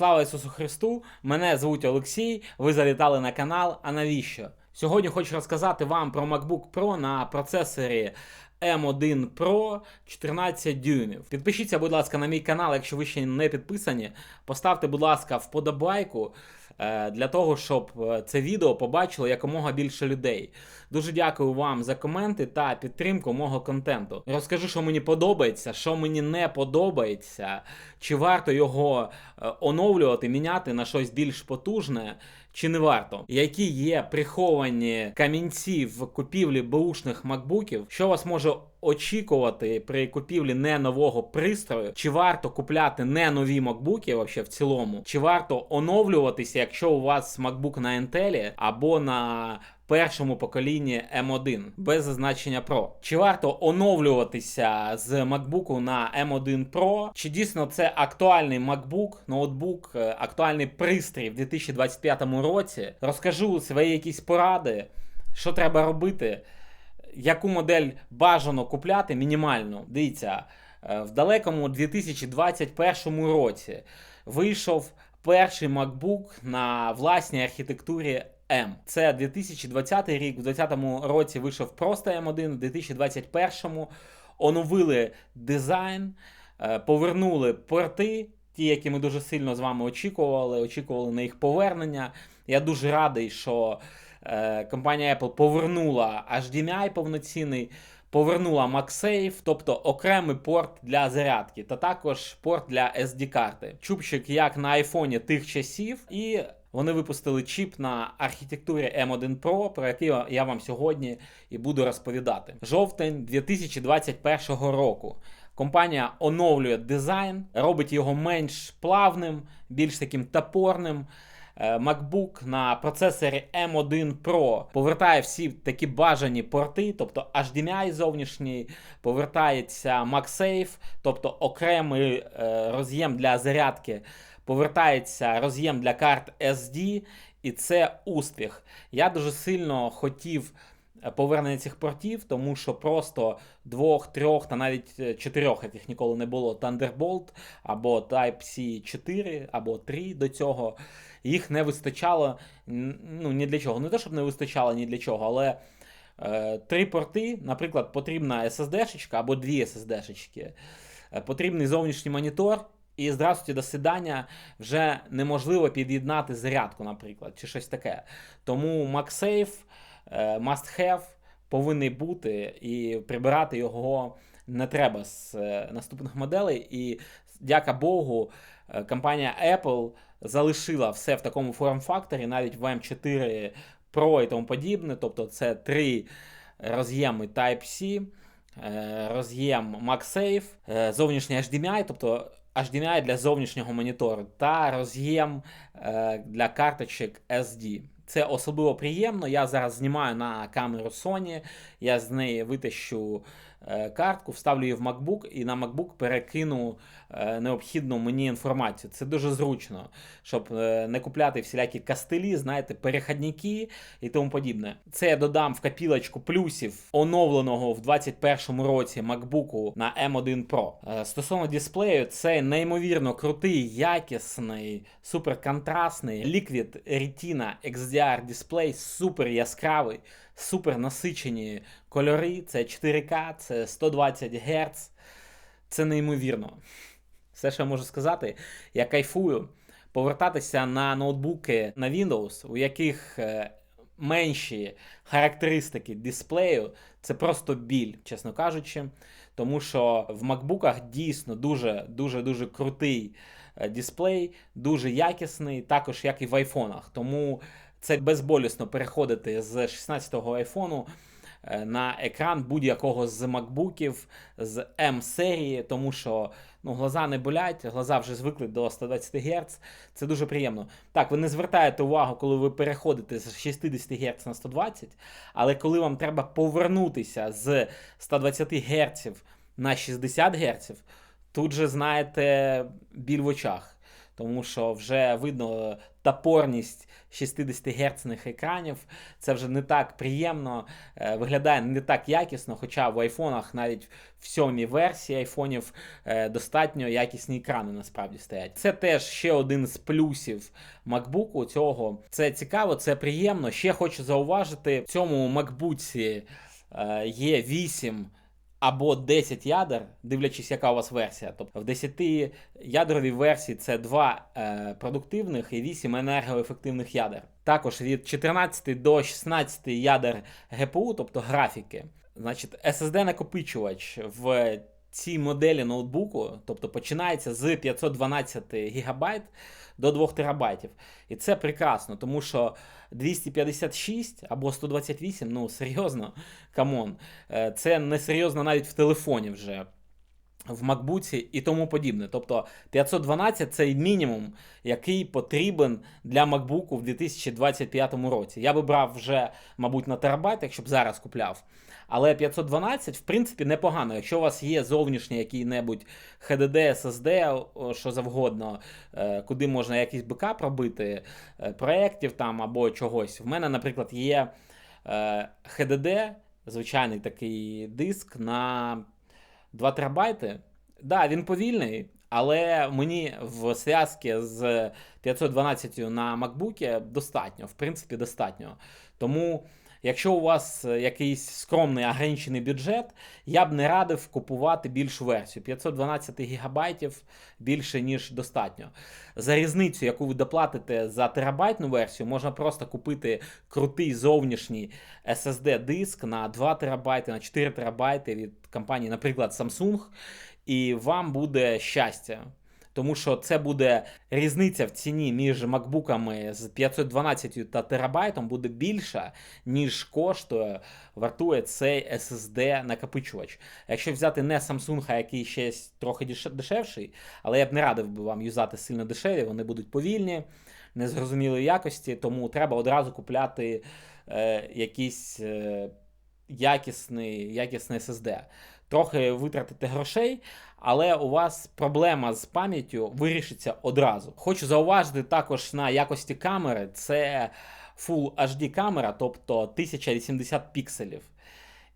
Слава Ісусу Христу! Мене звуть Олексій. Ви завітали на канал. А навіщо? Сьогодні хочу розказати вам про MacBook Pro на процесорі M1 Pro 14 дюймів. Підпишіться, будь ласка, на мій канал, якщо ви ще не підписані. Поставте, будь ласка, вподобайку для того, щоб е, це відео побачило якомога більше людей. Дуже дякую вам за коменти та підтримку мого контенту. Розкажу, що мені подобається, що мені не подобається, чи варто його е, оновлювати, міняти на щось більш потужне. Чи не варто? Які є приховані камінці в купівлі бушних макбуків? Що вас може очікувати при купівлі не нового пристрою? Чи варто купляти не нові макбуки вообще в цілому? Чи варто оновлюватися, якщо у вас макбук на Intel або на першому поколінні M1 без зазначення Pro. Чи варто оновлюватися з MacBook на M1 Pro? Чи дійсно це актуальний MacBook, ноутбук, е, актуальний пристрій в 2025 році? Розкажу свої якісь поради, що треба робити, яку модель бажано купляти мінімально. Дивіться, е, в далекому 2021 році вийшов перший MacBook на власній архітектурі M. Це 2020 рік, в 2020 році вийшов просто M1, в 2021 оновили дизайн, е, повернули порти, ті, які ми дуже сильно з вами очікували, очікували на їх повернення. Я дуже радий, що е, компанія Apple повернула HDMI повноцінний. Повернула MagSafe, тобто окремий порт для зарядки, та також порт для SD-карти. Чубчик як на айфоні тих часів, і вони випустили чіп на архітектурі M1 Pro, про який я вам сьогодні і буду розповідати. Жовтень 2021 року. Компанія оновлює дизайн, робить його менш плавним, більш таким топорним. Е, MacBook на процесорі M1 Pro повертає всі такі бажані порти, тобто HDMI зовнішній, повертається MagSafe, тобто окремий е, роз'єм для зарядки, повертається роз'єм для карт SD, і це успіх. Я дуже сильно хотів. е, Повернення цих портів, тому що просто двох, трьох та навіть е, чотирьох, яких ніколи не було, Thunderbolt або Type-C 4 або 3 до цього їх не вистачало ну, ні для чого. Не те, щоб не вистачало ні для чого, але е, три порти, наприклад, потрібна SSD-шечка або дві SSD-шечки, потрібний зовнішній монітор. І здравствуйте, до свидання, вже неможливо під'єднати зарядку, наприклад, чи щось таке. Тому MagSafe, е, must have повинен бути, і прибирати його не треба з е, наступних моделей. І дяка Богу, е, компанія Apple залишила все в такому форм-факторі, навіть в M4 Pro і тому подібне. Тобто це три роз'єми Type-C, роз'єм MagSafe, зовнішній HDMI, тобто HDMI для зовнішнього монітору, та роз'єм е, для карточок SD. Це особливо приємно. Я зараз знімаю на камеру Sony, я з неї витащу картку, вставлю її в MacBook і на MacBook перекину е, необхідну мені інформацію. Це дуже зручно, щоб е, не купляти всілякі кастелі, знаєте, перехідники і тому подібне. Це я додам в копілочку плюсів оновленого в 2021 році MacBook на M1 Pro. Е, Стосовно дисплею, це неймовірно крутий, якісний, суперконтрастний Liquid Retina XDR дисплей, супер яскравий, супер насичені кольори. Це 4К, це 120 Гц. Це неймовірно. Все, що я можу сказати, я кайфую повертатися на ноутбуки на Windows, у яких е, менші характеристики дисплею, це просто біль, чесно кажучи. Тому що в макбуках дійсно дуже дуже дуже крутий е, дисплей, дуже якісний, також як і в айфонах. Тому це безболісно переходити з 16-го айфону е, на екран будь-якого з макбуків з М-серії, тому що ну, глаза не болять, глаза вже звикли до 120 Гц. Це дуже приємно. Так, ви не звертаєте увагу, коли ви переходите з 60 Гц на 120, але коли вам треба повернутися з 120 Гц на 60 Гц, тут же знаєте біль в очах. Тому що вже видно топорність 60 герцних екранів. Це вже не так приємно, е, виглядає не так якісно, хоча в айфонах навіть в сьомій версії айфонів е, достатньо якісні екрани насправді стоять. Це теж ще один з плюсів MacBook цього. Це цікаво, це приємно. Ще хочу зауважити, в цьому MacBook е, є 8 або 10 ядер, дивлячись, яка у вас версія. Тобто в 10 ядровій версії це 2 е, продуктивних і 8 енергоефективних ядер. Також від 14 до 16 ядер ГПУ, тобто графіки. Значить, SSD накопичувач в цій моделі ноутбуку, тобто починається з 512 ГБ до 2 ТБ. І це прекрасно, тому що 256 або 128, ну серйозно, камон, е, це не серйозно навіть в телефоні вже. В MacBook і тому подібне. Тобто 512 це мінімум, який потрібен для MacBook в 2025 році. Я би брав вже, мабуть, на терабайт, якщо б зараз купляв. Але 512, в принципі, непогано. Якщо у вас є зовнішній який-небудь HDD, SSD, що завгодно, е, куди можна якийсь бекап робити, е, проєктів там або чогось. В мене, наприклад, є HDD, звичайний такий диск на. 2 терабайти. Да, він повільний, але мені в зв'язці з 512 на MacBook достатньо, в принципі, достатньо. Тому, якщо у вас якийсь скромний ограничений бюджет, я б не радив купувати більшу версію. 512 ГБ більше, ніж достатньо. За різницю, яку ви доплатите за терабайтну версію, можна просто купити крутий зовнішній SSD-диск на 2 ТБ, на 4 ТБ від компанії, наприклад, Samsung, і вам буде щастя. Тому що це буде різниця в ціні між макбуками з 512 та терабайтом буде більша, ніж коштує, вартує цей SSD накопичувач. Якщо взяти не Samsung, а який ще трохи дешевший, але я б не радив би вам юзати сильно дешеві, вони будуть повільні, незрозумілої якості, тому треба одразу купляти е, якийсь е, якісний, якісний SSD трохи витратите грошей, але у вас проблема з пам'яттю вирішиться одразу. Хочу зауважити також на якості камери: це Full HD камера, тобто 1080 пікселів.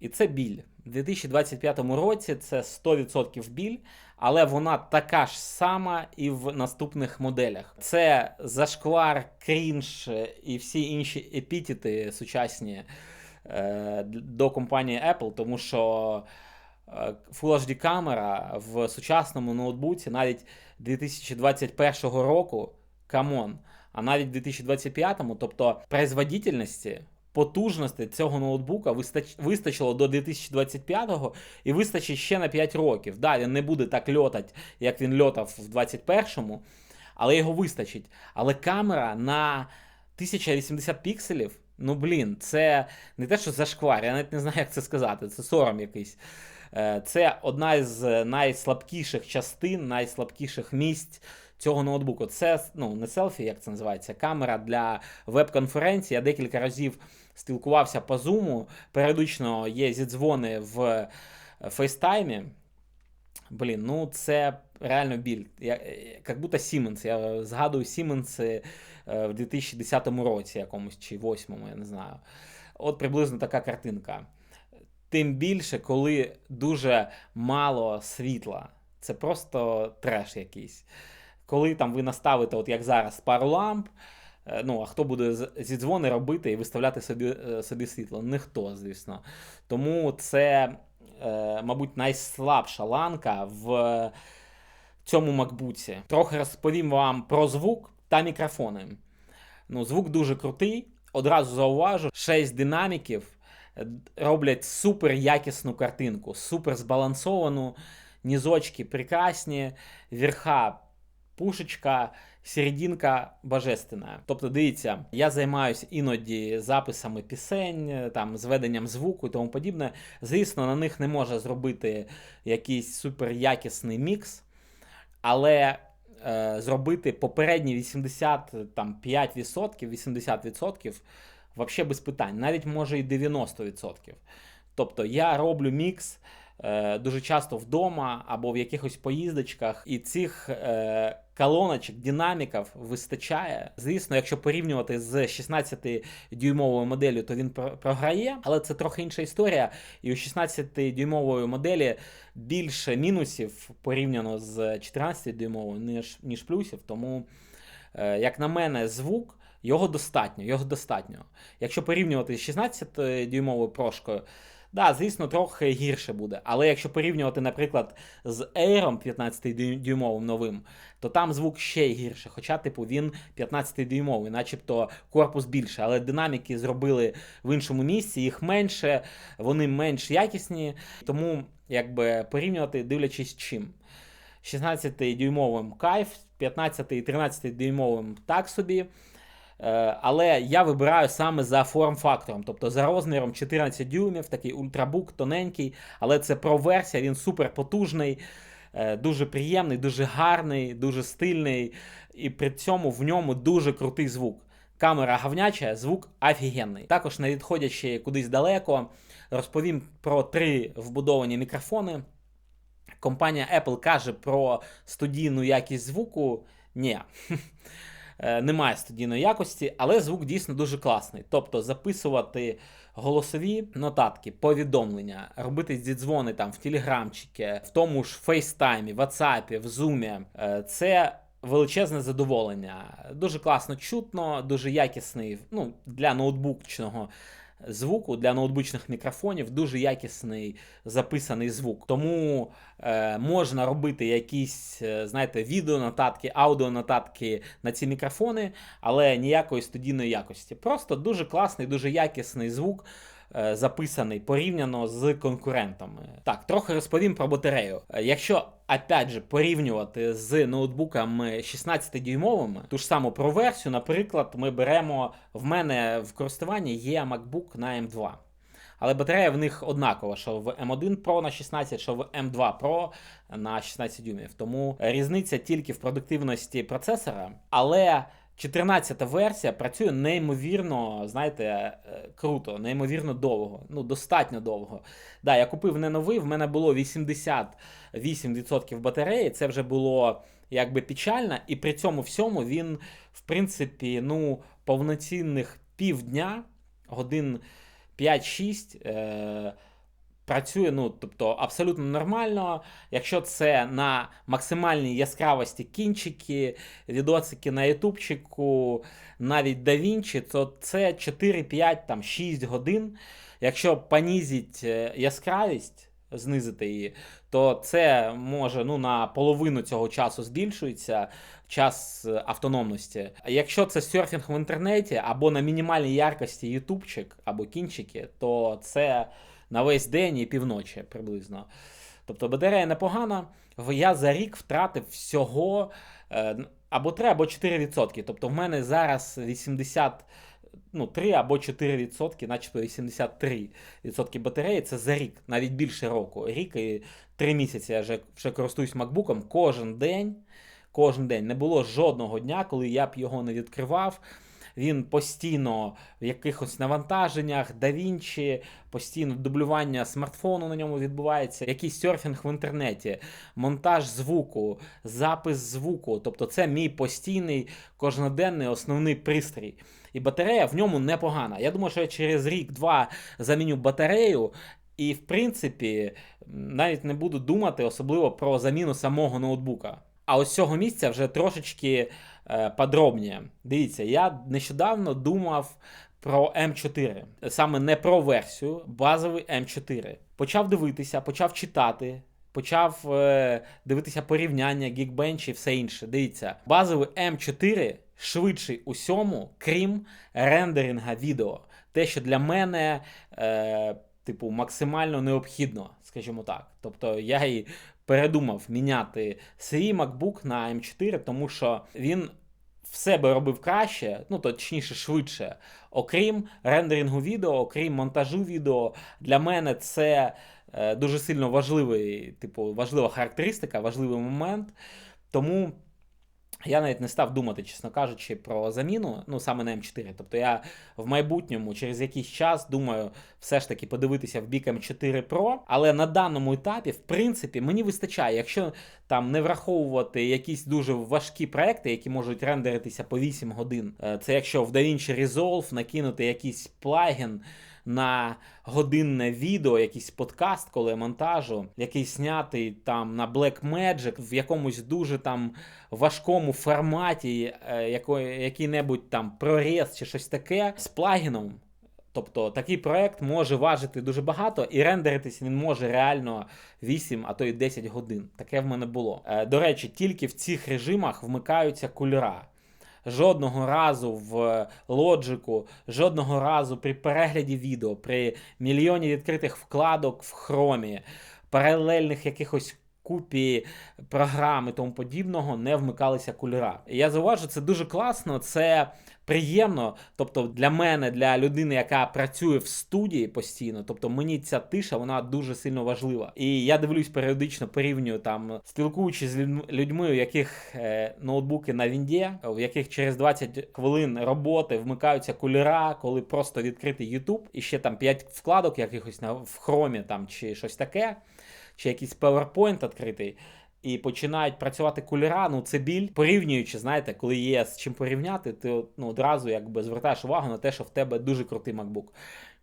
І це біль. У 2025 році це 100% біль, але вона така ж сама і в наступних моделях. Це зашквар, крінж і всі інші епітети сучасні е, до компанії Apple, тому що. Е, Full HD камера в сучасному ноутбуці навіть 2021 року, камон, а навіть 2025, тобто производительності, потужності цього ноутбука вистач... вистачило до 2025-го і вистачить ще на 5 років. Да, він не буде так льотати, як він льотав в 21-му, але його вистачить. Але камера на 1080 пікселів. Ну, блін, це не те, що зашквар, я навіть не знаю, як це сказати. Це сором якийсь. Е, це одна з найслабкіших частин, найслабкіших місць цього ноутбуку. Це ну, не селфі, як це називається, камера для веб-конференції. Я декілька разів спілкувався по Zoom. Періодично є зідзвони в фейстаймі. Блін, ну це реально біль. Я, Як будто Siemens. Я згадую Siemens е, в 2010 році якомусь чи 8-му, я не знаю. От приблизно така картинка. Тим більше, коли дуже мало світла. Це просто треш якийсь. Коли там ви наставите, от як зараз, пару ламп. Е, ну, а хто буде зідзвони робити і виставляти собі е, собі світло? Ніхто, звісно. Тому це, мабуть, найслабша ланка в цьому макбуці. Трохи розповім вам про звук та мікрофони. Ну, Звук дуже крутий. Одразу зауважу, 6 динаміків роблять супер якісну картинку, супер збалансовану, нізочки прекрасні, верха пушечка, серединка божественна. Тобто, дивіться, я займаюся іноді записами пісень, там, зведенням звуку і тому подібне. Звісно, на них не може зробити якийсь супер якісний мікс, але е, зробити попередні 85%, 80% Взагалі без питань, навіть може і 90%. Тобто я роблю мікс дуже часто вдома або в якихось поїздочках, і цих е, колоночок, динаміків вистачає. Звісно, якщо порівнювати з 16-дюймовою моделлю, то він програє, але це трохи інша історія. І у 16-дюймової моделі більше мінусів порівняно з 14-дюймовою, ніж, ніж плюсів. Тому, е, як на мене, звук. Його достатньо, його достатньо. Якщо порівнювати з 16-дюймовою прошкою, да, звісно, трохи гірше буде. Але якщо порівнювати, наприклад, з Air 15-дюймовим новим, то там звук ще гірше. Хоча, типу, він 15-дюймовий, начебто корпус більше, але динаміки зробили в іншому місці, їх менше, вони менш якісні. Тому, якби порівнювати, дивлячись чим. 16-дюймовим кайф, 15 і 13-дюймовим так собі. Е, Але я вибираю саме за форм-фактором, тобто за розміром 14 дюймів, такий ультрабук тоненький, але це про-версія, він супер потужний, е, дуже приємний, дуже гарний, дуже стильний, і при цьому в ньому дуже крутий звук. Камера говняча, звук офігенний. Також не відходячи кудись далеко, розповім про три вбудовані мікрофони. Компанія Apple каже про студійну якість звуку. Ні. Е, Немає студійної якості, але звук дійсно дуже класний. Тобто записувати голосові нотатки, повідомлення, робити зідзвони там в телеграмчики, в тому ж фейстаймі, ватсапі, в Zoom. е, Це величезне задоволення. Дуже класно чутно, дуже якісний ну, для ноутбучного звуку, для ноутбучних мікрофонів дуже якісний записаний звук. Тому е, можна робити якісь, е, знаєте, відеонотатки, аудіонотатки на ці мікрофони, але ніякої студійної якості. Просто дуже класний, дуже якісний звук. Е, Записаний порівняно з конкурентами. Так, трохи розповім про батарею. Е, Якщо опять же порівнювати з ноутбуками 16-дюймовими, ту ж саму про версію, наприклад, ми беремо в мене в користуванні є MacBook на M2. Але батарея в них однакова, що в M1 Pro на 16, що в M2 Pro на 16 дюймів. Тому різниця тільки в продуктивності процесора. Але 14 версія працює неймовірно, знаєте, е, круто, неймовірно довго. Ну, достатньо довго. Да, я купив не новий, в мене було 88% батареї. Це вже було якби печально, і при цьому всьому він, в принципі, ну, повноцінних півдня, годин 5-6. Е- Працює, ну, тобто, абсолютно нормально. Якщо це на максимальній яскравості кінчики, відосики на ютубчику, навіть DaVinci, то це 4-5, там, 6 годин. Якщо понизить е, яскравість, знизити її, то це може ну, на половину цього часу збільшується час е, автономності. Якщо це серфінг в інтернеті або на мінімальній яркості ютубчик або кінчики, то це на весь день і півночі приблизно. Тобто батарея непогана. Я за рік втратив всього е, або 3, або 4%. Тобто в мене зараз 80. Ну, 3 або 4%, начебто 83% батареї це за рік, навіть більше року. Рік і 3 місяці я вже, вже користуюсь MacBook кожен день. Кожен день не було жодного дня, коли я б його не відкривав. Він постійно в якихось навантаженнях, DaVinci, постійно дублювання смартфону на ньому відбувається, якийсь серфінг в інтернеті, монтаж звуку, запис звуку. Тобто це мій постійний кожноденний основний пристрій. І батарея в ньому непогана. Я думаю, що я через рік-два заміню батарею. І, в принципі, навіть не буду думати особливо про заміну самого ноутбука. А ось цього місця вже трошечки подробніше. Дивіться, я нещодавно думав про М4. Саме не про версію, базовий М4. Почав дивитися, почав читати. Почав е, дивитися порівняння, Geekbench і все інше. Дивіться, базовий М4 швидший усьому, крім рендеринга відео. Те, що для мене, е, типу, максимально необхідно, скажімо так. Тобто я і передумав міняти свій MacBook на M4, тому що він все себе робив краще, ну точніше, швидше. Окрім рендерингу відео, окрім монтажу відео, для мене це е, дуже сильно важливий, типу, важлива характеристика, важливий момент. Тому Я навіть не став думати, чесно кажучи, про заміну, ну саме на М4. Тобто я в майбутньому через якийсь час думаю все ж таки подивитися в бік М4 Pro, але на даному етапі, в принципі, мені вистачає, якщо там не враховувати якісь дуже важкі проекти, які можуть рендеритися по 8 годин. Е, Це якщо в DaVinci Resolve накинути якийсь плагін на годинне відео, якийсь подкаст, коли монтажу, який знятий там на Blackmagic в якомусь дуже там важкому форматі, е, який-небудь там проріз чи щось таке з плагіном. Тобто такий проект може важити дуже багато, і рендеритись він може реально 8, а то й 10 годин. Таке в мене було. Е, До речі, тільки в цих режимах вмикаються кольора. Жодного разу в лоджику, жодного разу при перегляді відео, при мільйоні відкритих вкладок в хромі, паралельних якихось купі програм і тому подібного не вмикалися кольора. І я зауважу, це дуже класно, це приємно. Тобто для мене, для людини, яка працює в студії постійно, тобто мені ця тиша вона дуже сильно важлива. І я дивлюсь періодично порівнюю там, спілкуючись з людьми- людьми, у яких е, ноутбуки на Вінді, в яких через 20 хвилин роботи вмикаються кольора, коли просто відкритий YouTube, і ще там 5 вкладок якихось на в хромі там чи щось таке, чи якийсь PowerPoint відкритий. І починають працювати кольора, ну це біль. Порівнюючи, знаєте, коли є з чим порівняти, ти ну, одразу якби звертаєш увагу на те, що в тебе дуже крутий MacBook.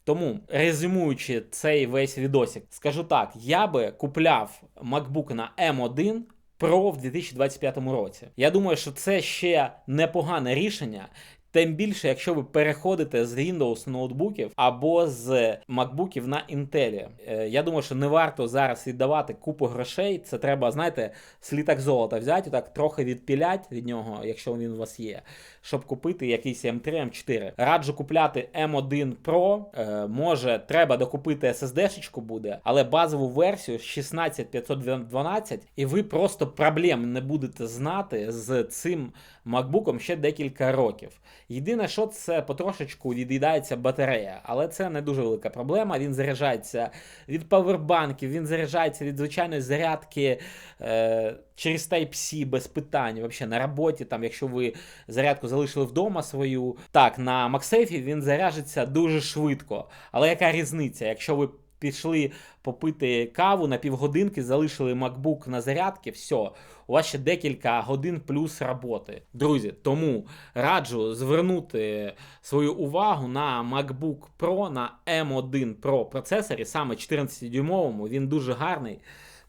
Тому, резюмуючи цей весь відосик, скажу так: я би купляв MacBook на M1 Pro в 2025 році. Я думаю, що це ще непогане рішення. Тим більше, якщо ви переходите з Windows ноутбуків або з MacBookів на Intel. Е, Я думаю, що не варто зараз віддавати купу грошей. Це треба, знаєте, слітак золота взяти, так трохи відпілять від нього, якщо він у вас є, щоб купити якийсь M3, M4. Раджу купляти M1 Pro. Е, Може, треба докупити SSD-шечку буде, але базову версію 16512, і ви просто проблем не будете знати з цим MacBook ще декілька років. Єдине, що це потрошечку від'їдається батарея, але це не дуже велика проблема. Він заряджається від павербанків, він заряджається від звичайної зарядки е, через Type-C без питань. Взагалі на роботі, там, якщо ви зарядку залишили вдома свою. Так, на MagSafe він заряджиться дуже швидко. Але яка різниця? Якщо ви пішли попити каву на півгодинки, залишили MacBook на зарядки, все, у вас ще декілька годин плюс роботи. Друзі, тому раджу звернути свою увагу на MacBook Pro на M1 Pro процесорі, саме 14-дюймовому. Він дуже гарний,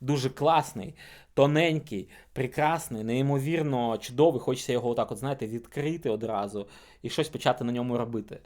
дуже класний. Тоненький, прекрасний, неймовірно чудовий. Хочеться його отак, от, знаєте, відкрити одразу і щось почати на ньому робити.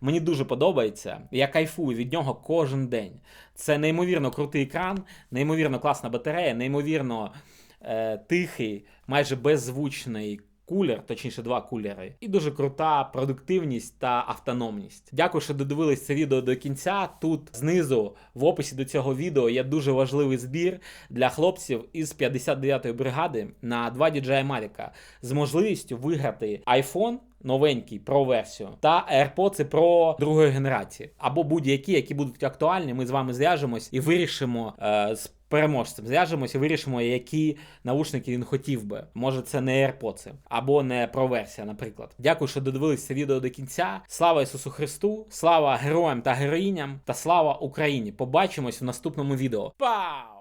Мені дуже подобається. Я кайфую від нього кожен день. Це неймовірно крутий екран, неймовірно класна батарея, неймовірно е, тихий, майже беззвучний кулер, точніше, два кулери, і дуже крута продуктивність та автономність. Дякую, що додивились це відео до кінця. Тут знизу в описі до цього відео є дуже важливий збір для хлопців із 59-ї бригади на 2 DJI Mavic з можливістю виграти iPhone новенький Pro версію та AirPods Pro другої генерації, або будь-які, які будуть актуальні. Ми з вами зв'яжемось і вирішимо е, з переможцем. Зв'яжемось і вирішимо, які наушники він хотів би. Може, це не AirPods, або не Pro версія, наприклад. Дякую, що додивились це відео до кінця. Слава Ісусу Христу! Слава героям та героїням та слава Україні! Побачимось в наступному відео. Пау!